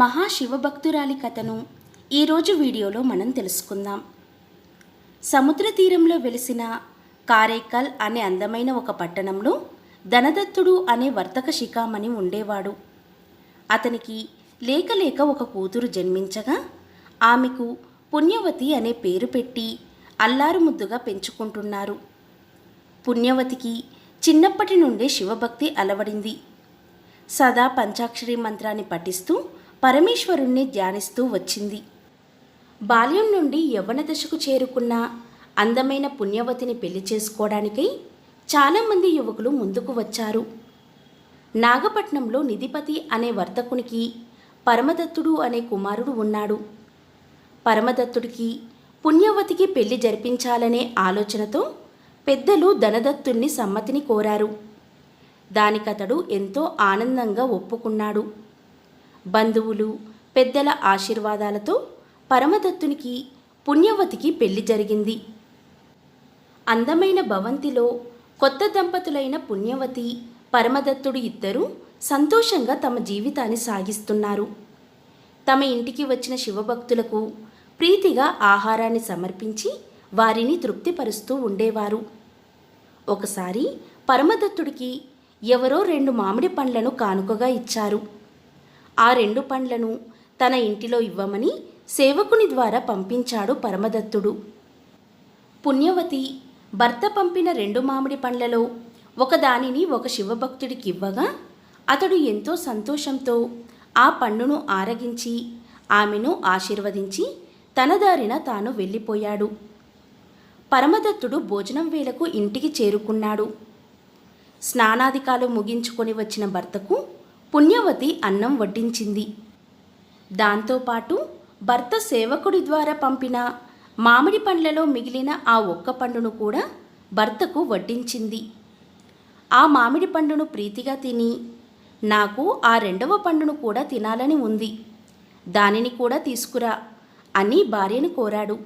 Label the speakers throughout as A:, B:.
A: మహాశివభక్తురాలి కథను ఈరోజు వీడియోలో మనం తెలుసుకుందాం. సముద్ర తీరంలో వెలిసిన కారైకల్ అనే అందమైన ఒక పట్టణంలో ధనదత్తుడు అనే వర్తక శిఖామణి ఉండేవాడు. అతనికి లేక లేక ఒక కూతురు జన్మించగా ఆమెకు పుణ్యవతి అనే పేరు పెట్టి అల్లారు ముద్దుగా పెంచుకుంటున్నారు. పుణ్యవతికి చిన్నప్పటి నుండే శివభక్తి అలవడింది. సదా పంచాక్షరి మంత్రాన్ని పఠిస్తూ పరమేశ్వరుణ్ణి ధ్యానిస్తూ వచ్చింది. బాల్యం నుండి యవ్వన దశకు చేరుకున్న అందమైన పుణ్యవతిని పెళ్ళి చేసుకోవడానికై చాలామంది యువకులు ముందుకు వచ్చారు. నాగపట్నంలో నిధిపతి అనే వర్తకునికి పరమదత్తుడు అనే కుమారుడు ఉన్నాడు. పరమదత్తుడికి పుణ్యవతికి పెళ్ళి జరిపించాలనే ఆలోచనతో పెద్దలు ధనదత్తుణ్ణి సమ్మతిని కోరారు. దానికతడు ఎంతో ఆనందంగా ఒప్పుకున్నాడు. బంధువులు పెద్దల ఆశీర్వాదాలతో పరమదత్తునికి పుణ్యవతికి పెళ్ళి జరిగింది. అందమైన భవంతిలో కొత్త దంపతులైన పుణ్యవతి పరమదత్తుడు ఇద్దరూ సంతోషంగా తమ జీవితాన్ని సాగిస్తున్నారు. తమ ఇంటికి వచ్చిన శివభక్తులకు ప్రీతిగా ఆహారాన్ని సమర్పించి వారిని తృప్తిపరుస్తూ ఉండేవారు. ఒకసారి పరమదత్తుడికి ఎవరో రెండు మామిడి పండ్లను కానుకగా ఇచ్చారు. ఆ రెండు పండ్లను తన ఇంటిలో ఇవ్వమని సేవకుని ద్వారా పంపించాడు పరమదత్తుడు. పుణ్యవతి భర్త పంపిన రెండు మామిడి పండ్లలో ఒకదానిని ఒక శివభక్తుడికి ఇవ్వగా అతడు ఎంతో సంతోషంతో ఆ పండును ఆరగించి ఆమెను ఆశీర్వదించి తన దారిన తాను వెళ్ళిపోయాడు. పరమదత్తుడు భోజనం వేళకు ఇంటికి చేరుకున్నాడు. స్నానాధికాలు ముగించుకొని వచ్చిన భర్తకు పుణ్యవతి అన్నం వడ్డించింది. దాంతోపాటు భర్త సేవకుడి ద్వారా పంపిన మామిడి పండ్లలో మిగిలిన ఆ ఒక్క పండును కూడా భర్తకు వడ్డించింది. ఆ మామిడి పండును ప్రీతిగా తిని నాకు ఆ రెండవ పండును కూడా తినాలని ఉంది. దానిని కూడా తీసుకురా అని భార్యను కోరాడు.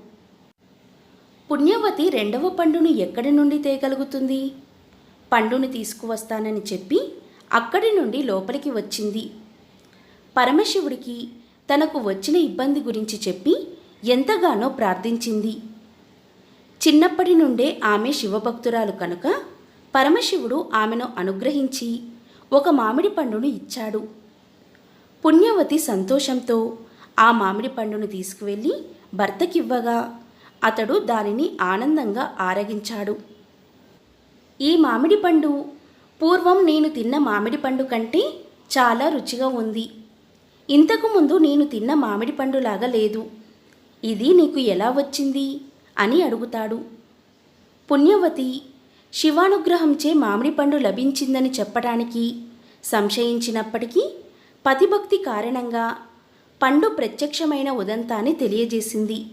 A: పుణ్యవతి రెండవ పండును ఎక్కడి నుండి తేగలుగుతుంది? పండును తీసుకువస్తానని చెప్పి అక్కడి నుండి లోపలికి వచ్చింది. పరమశివుడికి తనకు వచ్చిన ఇబ్బంది గురించి చెప్పి ఎంతగానో ప్రార్థించింది. చిన్నప్పటి నుండే ఆమె శివభక్తురాలు కనుక పరమశివుడు ఆమెను అనుగ్రహించి ఒక మామిడి పండును ఇచ్చాడు. పుణ్యవతి సంతోషంతో ఆ మామిడి పండును తీసుకువెళ్ళి భర్తకివ్వగా అతడు దానిని ఆనందంగా ఆరగించాడు. ఈ మామిడి పండు పూర్వం నేను తిన్న మామిడి పండు కంటే చాలా రుచిగా ఉంది. ఇంతకు ముందు నేను తిన్న మామిడి పండులాగా లేదు. ఇది నీకు ఎలా వచ్చింది? అని అడుగుతాడు. పుణ్యవతి శివానుగ్రహంచే మామిడి పండు లభించిందని చెప్పడానికి సంశయించినప్పటికీ పతిభక్తి కారణంగా పండు ప్రత్యక్షమైన ఉదంతాన్ని తెలియజేసింది.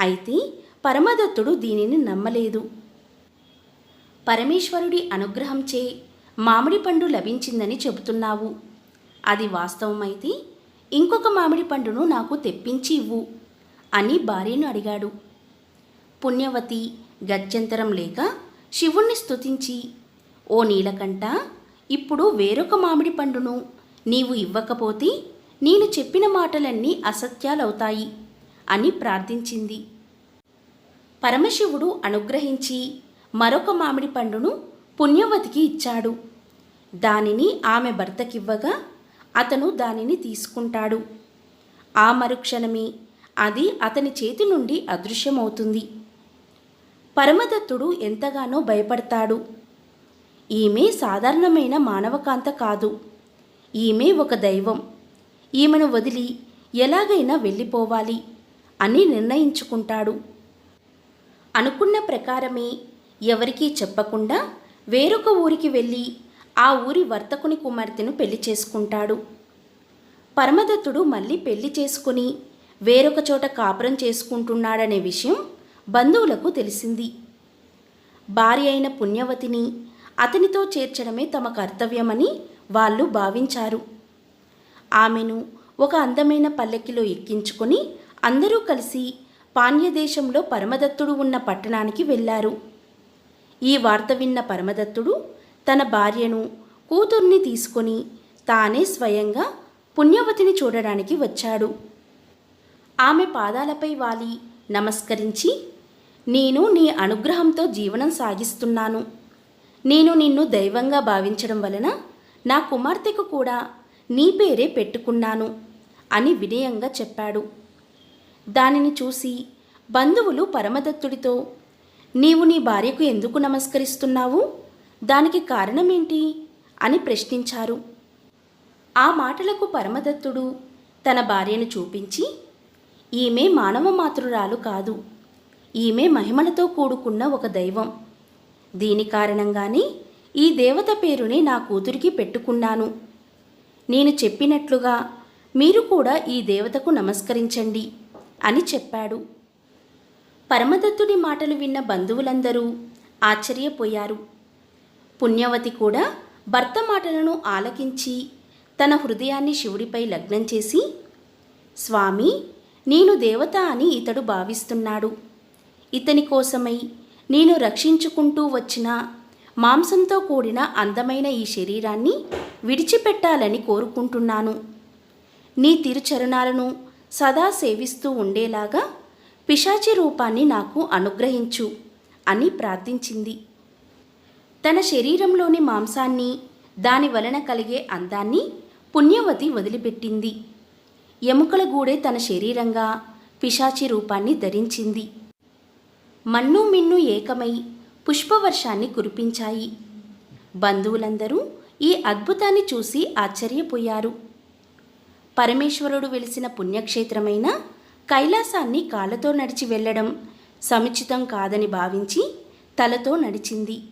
A: అయితే పరమదత్తుడు దీనిని నమ్మలేదు. పరమేశ్వరుడి అనుగ్రహంచే మామిడి పండు లభించిందని చెబుతున్నావు. అది వాస్తవమైతే ఇంకొక మామిడి పండును నాకు తెప్పించి ఇవ్వు అని భార్యను అడిగాడు. పుణ్యవతి గత్యంతరం లేక శివుణ్ణి స్తుతించి ఓ నీలకంఠ ఇప్పుడు వేరొక మామిడి పండును నీవు ఇవ్వకపోతే నేను చెప్పిన మాటలన్నీ అసత్యాలవుతాయి అని ప్రార్థించింది. పరమశివుడు అనుగ్రహించి మరొక మామిడి పండును పుణ్యవతికి ఇచ్చాడు. దానిని ఆమె భర్తకివ్వగా అతను దానిని తీసుకుంటాడు. ఆ మరుక్షణమే అది అతని చేతి నుండి అదృశ్యమవుతుంది. పరమదత్తుడు ఎంతగానో భయపడతాడు. ఈమె సాధారణమైన మానవకాంత కాదు. ఈమె ఒక దైవం. ఈమెను వదిలి ఎలాగైనా వెళ్ళిపోవాలి అని నిర్ణయించుకుంటాడు. అనుకున్న ప్రకారమే ఎవరికీ చెప్పకుండా వేరొక ఊరికి వెళ్ళి ఆ ఊరి వర్తకుని కుమార్తెను పెళ్ళి చేసుకుంటాడు. పరమదత్తుడు మళ్ళీ పెళ్ళి చేసుకుని వేరొక చోట కాపురం చేసుకుంటున్నాడనే విషయం బంధువులకు తెలిసింది. భార్య అయిన పుణ్యవతిని అతనితో చేర్చడమే తమ కర్తవ్యమని వాళ్ళు భావించారు. ఆమెను ఒక అందమైన పల్లెకిలో ఎక్కించుకొని అందరూ కలిసి పాండ్యదేశంలో పరమదత్తుడు ఉన్న పట్టణానికి వెళ్ళారు. ఈ వార్త విన్న పరమదత్తుడు తన భార్యను కూతుర్ని తీసుకొని తానే స్వయంగా పుణ్యవతిని చూడడానికి వచ్చాడు. ఆమె పాదాలపై వాలి నమస్కరించి నేను నీ అనుగ్రహంతో జీవనం సాగిస్తున్నాను. నేను నిన్ను దైవంగా భావించడం వలన నా కుమార్తెకు కూడా నీ పేరే పెట్టుకున్నాను అని వినయంగా చెప్పాడు. దానిని చూసి బంధువులు పరమదత్తుడితో నీవు నీ భార్యకు ఎందుకు నమస్కరిస్తున్నావు? దానికి కారణమేంటి? అని ప్రశ్నించారు. ఆ మాటలకు పరమదత్తుడు తన భార్యను చూపించి ఈమె మానవ మాతృరాలు కాదు. ఈమె మహిమలతో కూడుకున్న ఒక దైవం. దీని కారణంగానే ఈ దేవత పేరుని నా కూతురికి పెట్టుకున్నాను. నేను చెప్పినట్లుగా మీరు కూడా ఈ దేవతకు నమస్కరించండి అని చెప్పాడు. పరమదత్తుడి మాటలు విన్న బంధువులందరూ ఆశ్చర్యపోయారు. పుణ్యవతి కూడా భర్త మాటలను ఆలకించి తన హృదయాన్ని శివుడిపై లగ్నం చేసి స్వామి నేను దేవత అని ఇతడు భావిస్తున్నాడు. ఇతని కోసమై నేను రక్షించుకుంటూ వచ్చిన మాంసంతో కూడిన అందమైన ఈ శరీరాన్ని విడిచిపెట్టాలని కోరుకుంటున్నాను. నీ తిరుచరణాలను సదా సేవిస్తూ ఉండేలాగా పిశాచి రూపాన్ని నాకు అనుగ్రహించు అని ప్రార్థించింది. తన శరీరంలోని మాంసాన్ని దాని వలన కలిగే అందాన్ని పుణ్యవతి వదిలిపెట్టింది. ఎముకల గూడే తన శరీరంగా పిశాచి రూపాన్ని ధరించింది. మన్ను మిన్ను ఏకమై పుష్పవర్షాన్ని కురిపించాయి. బంధువులందరూ ఈ అద్భుతాన్ని చూసి ఆశ్చర్యపోయారు. పరమేశ్వరుడు వెలిసిన పుణ్యక్షేత్రమైన కైలాసాన్ని కాళ్ళతో నడిచి వెళ్ళడం సముచితం కాదని భావించి తలతో నడిచింది.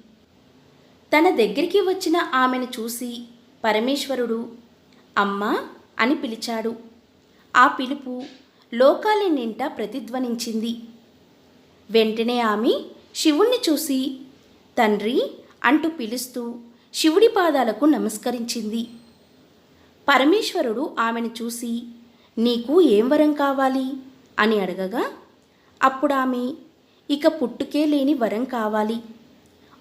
A: తన దగ్గరికి వచ్చిన ఆమెను చూసి పరమేశ్వరుడు అమ్మా అని పిలిచాడు. ఆ పిలుపు లోకాలి నింట ప్రతిధ్వనించింది. వెంటనే ఆమె శివుణ్ణి చూసి తండ్రి అంటూ పిలుస్తూ శివుడి పాదాలకు నమస్కరించింది. పరమేశ్వరుడు ఆమెను చూసి నీకు ఏం వరం కావాలి? అని అడగగా అప్పుడు ఆమె ఇక పుట్టుకే లేని వరం కావాలి.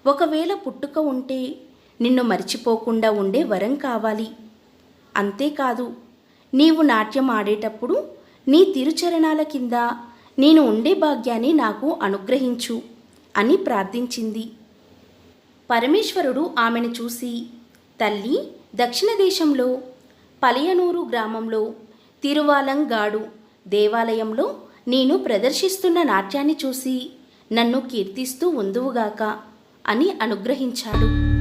A: ఒకవేళ పుట్టుక ఉంటే నిన్ను మర్చిపోకుండా ఉండే వరం కావాలి. అంతేకాదు నీవు నాట్యం ఆడేటప్పుడు నీ తిరుచరణాల కింద నేను ఉండే భాగ్యాన్ని నాకు అనుగ్రహించు అని ప్రార్థించింది. పరమేశ్వరుడు ఆమెను చూసి తల్లి దక్షిణ దేశంలో పలయనూరు గ్రామంలో తిరువాలంగాడు. దేవాలయంలో నేను ప్రదర్శిస్తున్న నాట్యాన్ని చూసి నన్ను కీర్తిస్తూ ఉందువుగాక అని అనుగ్రహించాడు.